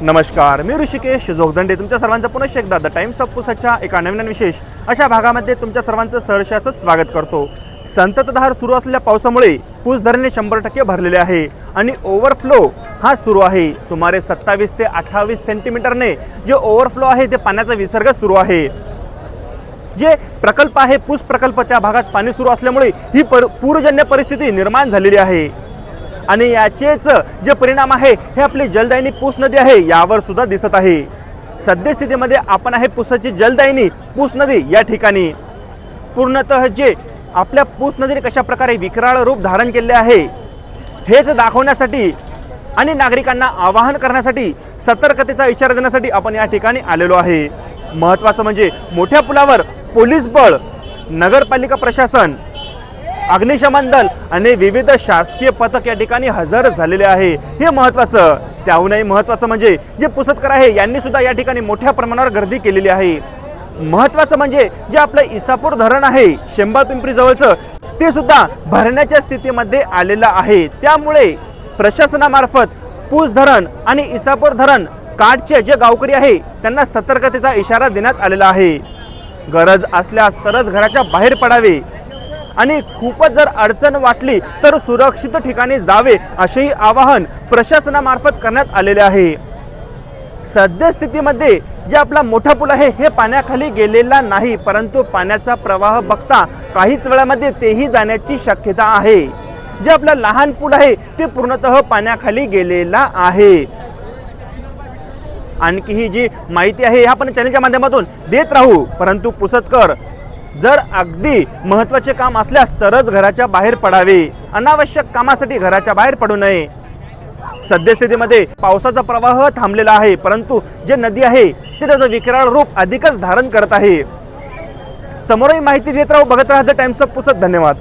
नमस्कार मी ऋषिकेश जोगदंडे. तुमच्या सर्वांचं पुनश्च एकदा द टाइम्स ऑफ पुसाच्या एका नवीन विशेष अशा भागामध्ये तुमच्या सर्वांचं सहर्ष स्वागत करतो. संततधार सुरू असलेल्या पावसामुळे पूस धरणे शंभर टक्के भरलेले आहे आणि ओव्हरफ्लो हा सुरू आहे. सुमारे सत्तावीस ते अठ्ठावीस सेंटीमीटरने जे ओव्हरफ्लो आहे ते पाण्याचा विसर्ग सुरू आहे. जे प्रकल्प आहे पूस प्रकल्प त्या भागात पाणी सुरू असल्यामुळे ही पर पूरजन्य परिस्थिती निर्माण झालेली आहे. आणि याचेच जे परिणाम आहे हे आपली जलदायिनी पूस नदी आहे यावर सुद्धा दिसत आहे. सद्यस्थितीमध्ये आपण आहे पुसाची जलदायिनी पूस नदी या ठिकाणी. पूर्णतः जे आपल्या पूस नदीने कशा प्रकारे विकराळ रूप धारण केले आहे हेच दाखवण्यासाठी आणि नागरिकांना आवाहन करण्यासाठी सतर्कतेचा इशारा देण्यासाठी आपण या ठिकाणी आलेलो आहे. महत्त्वाचं म्हणजे मोठ्या पुलावर पोलीस बळ नगरपालिका प्रशासन अग्निशमन दल आणि विविध शासकीय पथक या ठिकाणी हजर झालेले आहे. हे महत्त्वाचं त्याहूनही महत्त्वाचं म्हणजे जे पुसतकर आहे यांनी सुद्धा या ठिकाणी मोठ्या प्रमाणावर गर्दी केलेली आहे. महत्त्वाचं म्हणजे जे आपलं इसापूर धरण आहे शेंबा पिंपरी जवळचं ते सुद्धा भरण्याच्या स्थितीमध्ये आलेलं आहे. त्यामुळे प्रशासनामार्फत पूस धरण आणि इसापूर धरण काठचे जे गावकरी आहे त्यांना सतर्कतेचा इशारा देण्यात आलेला आहे. गरज असल्यास तरच घराच्या बाहेर पडावे. आणि खूपच जर अडचण वाटली तर सुरक्षित ठिकाणी जावे असेही आवाहन प्रशासनामार्फत करण्यात आलेले आहे. सद्यस्थितीमध्ये जे आपला मोठा पूल आहे हे पाण्याखाली गेलेला नाही परंतु पाण्याचा प्रवाह बघता काहीच वेळामध्ये तेही जाण्याची शक्यता आहे. जे आपला लहान पूल आहे ते पूर्णतः पाण्याखाली गेलेला आहे. आणखी ही जी माहिती आहे हे आपण चॅनलच्या माध्यमातून देत राहू परंतु पुसतकर जर अगदी महत्त्वाचे काम असल्यास तरच घराच्या बाहेर पडावे. अनावश्यक कामासाठी घराच्या बाहेर पडू नये. सद्यस्थितीमध्ये पावसाचा प्रवाह थांबलेला आहे परंतु जे नदी आहे ते त्याचं विकराळ रूप अधिकच धारण करत आहे. समोरही माहिती देत राहू बघत राहा द टाइम्स ऑफ पुसत. धन्यवाद.